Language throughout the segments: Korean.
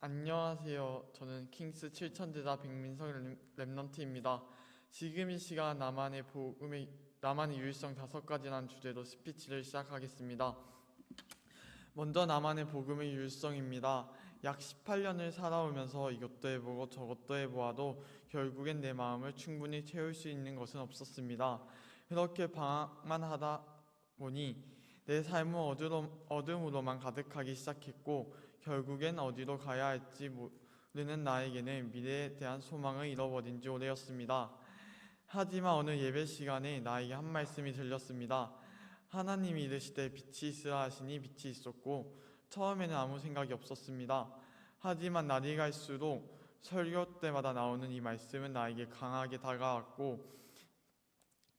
안녕하세요. 저는 킹스 7천제자 백민성 랩- 랩넌트입니다. 지금 이 시간 나만의 복음의 나만의 유일성 다섯 가지라는 주제로 스피치를 시작하겠습니다. 먼저 나만의 복음의 유일성입니다. 약 18년을 살아오면서 이것도 해보고 저것도 해보아도 결국엔 내 마음을 충분히 채울 수 있는 것은 없었습니다. 그렇게 방황만 하다 보니 내 삶은 어둠으로만 가득하기 시작했고 결국엔 어디로 가야 할지 모르는 나에게는 미래에 대한 소망을 잃어버린 지 오래였습니다. 하지만 어느 예배 시간에 나에게 한 말씀이 들렸습니다. 하나님이 이르시되 빛이 있으라 하시니 빛이 있었고 처음에는 아무 생각이 없었습니다. 하지만 날이 갈수록 설교 때마다 나오는 이 말씀은 나에게 강하게 다가왔고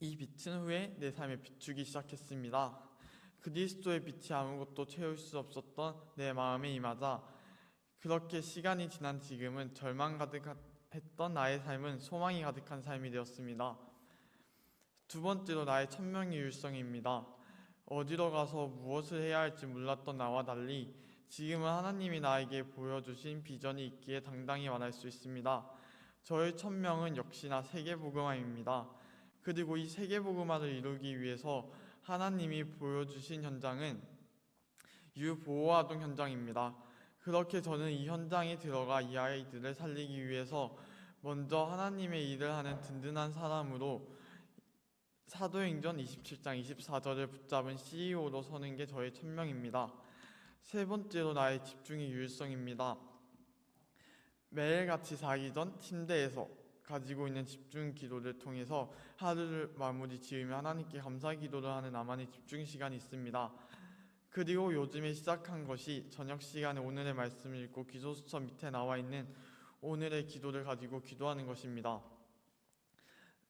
이 빛은 후에 내 삶에 비추기 시작했습니다. 그리스도의 빛이 아무것도 채울 수 없었던 내 마음에 임하자 그렇게 시간이 지난 지금은 절망 가득했던 나의 삶은 소망이 가득한 삶이 되었습니다. 두 번째로 나의 천명의 율성입니다. 어디로 가서 무엇을 해야 할지 몰랐던 나와 달리 지금은 하나님이 나에게 보여주신 비전이 있기에 당당히 말할 수 있습니다. 저의 천명은 역시나 세계복음화입니다. 그리고 이 세계복음화를 이루기 위해서 하나님이 보여주신 현장은 유보호아동 현장입니다. 그렇게 저는 이 현장에 들어가 이 아이들을 살리기 위해서 먼저 하나님의 일을 하는 든든한 사람으로 사도행전 27장 24절을 붙잡은 CEO로 서는 게 저의 천명입니다. 세 번째로 나의 집중의 유일성입니다. 매일같이 자기 전 침대에서 가지고 있는 집중 기도를 통해서 하루를 마무리 지으며 하나님께 감사 기도를 하는 나만의 집중 시간이 있습니다. 그리고 요즘에 시작한 것이 저녁 시간에 오늘의 말씀을 읽고 기도 수첩 밑에 나와 있는 오늘의 기도를 가지고 기도하는 것입니다.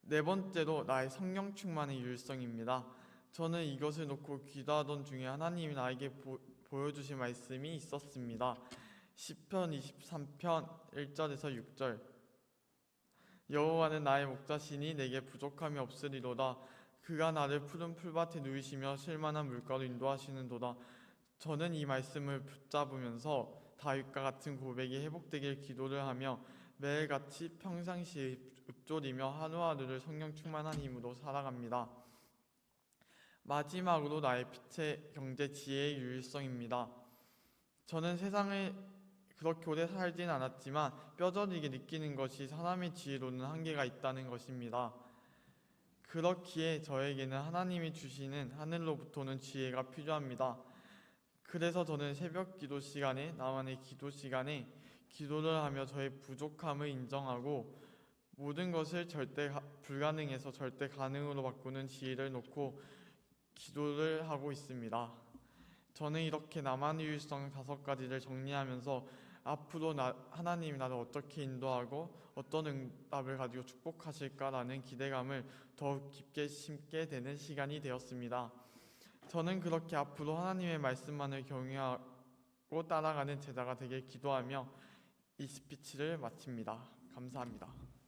네 번째로 나의 성령 충만의 유일성입니다. 저는 이것을 놓고 기도하던 중에 하나님이 나에게 보, 보여주신 말씀이 있었습니다. 시편 23편 1절에서 6절 여호와는 나의 목자시니 내게 부족함이 없으리로다 그가 나를 푸른 풀밭에 누이시며 실만한 물가로 인도하시는도다 저는 이 말씀을 붙잡으면서 다윗과 같은 고백이 회복되길 기도를 하며 매일같이 평상시에 읊조리며 하루하루를 성령 충만한 힘으로 살아갑니다. 마지막으로 나의 빛의 경제 지혜의 유일성입니다. 저는 세상을 그렇게 오래 살진 않았지만 뼈저리게 느끼는 것이 사람의 지혜로는 한계가 있다는 것입니다. 그렇기에 저에게는 하나님이 주시는 하늘로부터는 지혜가 필요합니다. 그래서 저는 새벽 기도 시간에 나만의 기도 시간에 기도를 하며 저의 부족함을 인정하고 모든 것을 절대 가- 불가능해서 절대 가능으로 바꾸는 지혜를 놓고 기도를 하고 있습니다. 저는 이렇게 나만의 유일성 다섯 가지를 정리하면서 앞으로 나, 하나님이 나를 어떻게 인도하고 어떤 응답을 가지고 축복하실까라는 기대감을 더욱 깊게 심게 되는 시간이 되었습니다. 저는 그렇게 앞으로 하나님의 말씀만을 경외하고 따라가는 제자가 되길 기도하며 이 스피치를 마칩니다. 감사합니다.